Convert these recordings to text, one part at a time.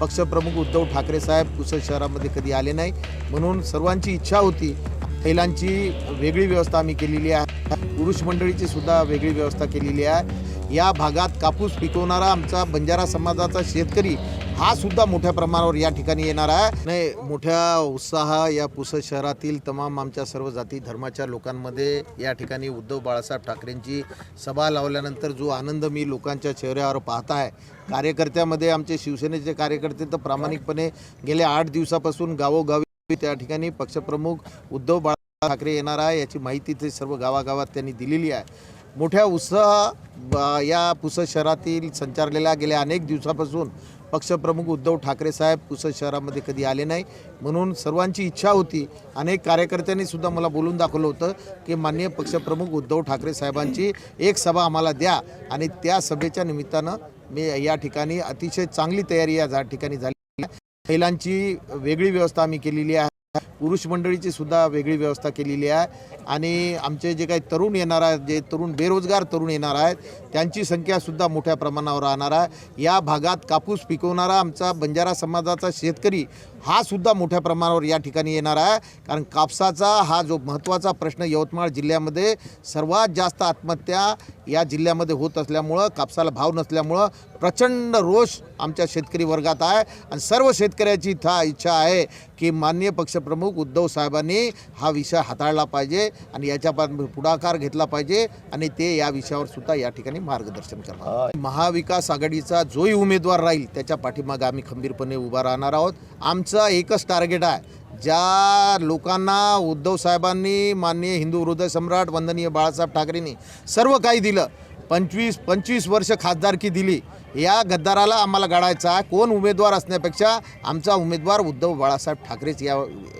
पक्षप्रमुख उद्धव ठाकरे साहेब पुसद शहरामध्ये कधी आले नाही. म्हणून सर्वांची इच्छा होती महिलांची वेगळी व्यवस्था आम्ही केलेली आहे. पुरुष मंडळीची सुद्धा वेगळी व्यवस्था केलेली आहे. या भागात कापूस पिकवणारा आमचा बंजारा समाजाचा शेतकरी हा सुद्धा मोठ्या प्रमाणावर या ठिकाणी येणार आहे. नाही मोठ्या उत्साह या पुसद शहरातील तमाम आमच्या सर्व जाती धर्माच्या लोकांमध्ये या ठिकाणी उद्धव बाळासाहेब ठाकरेंची सभा लावल्यानंतर जो आनंद मी लोकांच्या चेहऱ्यावर पाहत आहे कार्यकर्त्यामध्ये आमचे शिवसेनेचे कार्यकर्ते तर प्रामाणिकपणे गेल्या आठ दिवसापासून गावोगावी त्या ठिकाणी पक्षप्रमुख उद्धव बाळासाहेब ठाकरे येणार आहे याची माहिती ते सर्व गावागावात त्यांनी दिलेली आहे. मोठ्या उत्साह ब- या पुसद शहरातील संचारलेल्या गेल्या अनेक दिवसापासून पक्षप्रमुख उद्धव ठाकरे साहेब पुसद शहरामध्ये कधी आले नाही म्हणून सर्वांची इच्छा होती अनेक कार्यकर्त्यांनी सुद्धा मला बोलून दाखवलं होतं की माननीय पक्षप्रमुख उद्धव ठाकरे साहेबांची एक सभा आम्हाला द्या आणि त्या सभेच्या निमित्तानं मी या ठिकाणी अतिशय चांगली तयारी या ठिकाणी झाली आहे. महिलांची वेगळी व्यवस्था आम्ही केलेली आहे पुरुष मंडळीची सुद्धा वेगळी व्यवस्था केलेली आहे. आणि आमचे जे काही तरुण येणार आहेत जे तरुण बेरोजगार तरुण येणार आहेत त्यांची संख्यासुद्धा मोठ्या प्रमाणावर राहणार आहे. या भागात कापूस पिकवणारा आमचा बंजारा समाजाचा शेतकरी हा सुद्धा मोठ्या प्रमाणावर या ठिकाणी येणार आहे. कारण कापसाचा हा जो महत्त्वाचा प्रश्न यवतमाळ जिल्ह्यामध्ये सर्वात जास्त आत्महत्या या जिल्ह्यामध्ये होत असल्यामुळं कापसाला भाव नसल्यामुळं प्रचंड रोष आमच्या शेतकरी वर्गात आहे. आणि सर्व शेतकऱ्याची इथं इच्छा आहे की माननीय पक्षप्रमुख उद्धव साहेबांनी हा विषय हाताळला पाहिजे आणि याच्या पुढाकार घेतला पाहिजे आणि ते या विषयावर सुद्धा या ठिकाणी मार्गदर्शन करणार. महाविकास आघाडीचा जोही उमेदवार राहील त्याच्या पाठीमागे आम्ही खंबीरपणे उभा राहणार आहोत. आमचं एकच टार्गेट आहे. ज्या लोकांना उद्धव साहेबांनी माननीय हिंदू हृदय सम्राट वंदनीय बाळासाहेब ठाकरेंनी सर्व काही दिलं पंचवीस पंचवीस वर्ष खासदारकी दिली या गद्दाराला आम्हाला गाडायचा आहे. कोण उमेदवार असण्यापेक्षा आमचा उमेदवार उद्धव बाळासाहेब ठाकरेच या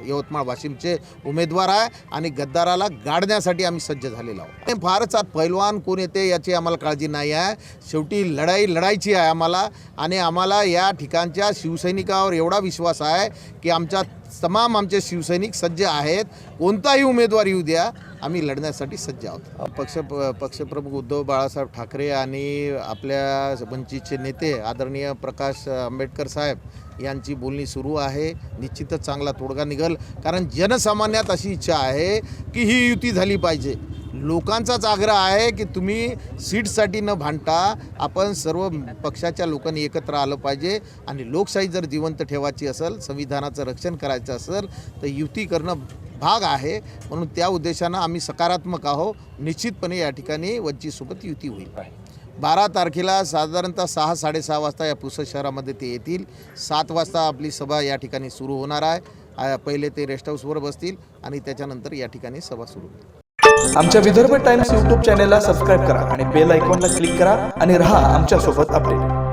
यवतमाळ वाशिमचे उमेदवार आहे आणि गद्दाराला गाडण्यासाठी आम्ही सज्ज झालेलो आहोत. फारच आत पैलवान कोण येते याची आम्हाला काळजी नाही आहे. शेवटी लढाई लढायची आहे आम्हाला आणि आम्हाला या ठिकाणच्या शिवसैनिकावर एवढा विश्वास आहे की आमच्या तमाम आमचे शिवसैनिक सज्ज आहेत. कोणताही उमेदवार येऊ द्या आम्ही लढण्यासाठी सज्ज आहोत. पक्ष पक्षप्रमुख उद्धव बाळासाहेब ठाकरे आणि आपल्या वंचितचे नेते आदरणीय प्रकाश आंबेडकर साहेब यांची बोलणी सुरू आहे. निश्चितच चांगला तोडगा निघल. कारण जनसामान्यात अशी इच्छा आहे की ही युती झाली पाहिजे. लोकांचाच आग्रह आहे की तुम्ही सीटसाठी न भांडता आपण सर्व पक्षाच्या लोकांनी एकत्र आलं पाहिजे. आणि लोकशाही जर जिवंत ठेवायची असेल संविधानाचं रक्षण करायचं असेल तर युती करणं भाग आहे. म्हणून त्या उद्देशानं आम्ही सकारात्मक आहो निश्चितपणे या ठिकाणी वंचितसोबत युती होईल. बारा तारखेला साधारणतः सहा साडेसहा वाजता या पुसद शहरामध्ये ते येतील. सात वाजता आपली सभा या ठिकाणी सुरू होणार आहे. पहिले ते रेस्ट हाऊसवर बसतील आणि त्याच्यानंतर या ठिकाणी सभा सुरू होईल. आमच्या विदर्भ टाइम्स यूट्यूब चॅनेलला सबस्क्राईब करा आणि बेल आयकॉनला क्लिक करा आणि रहा आमच्यासोबत अपडेट.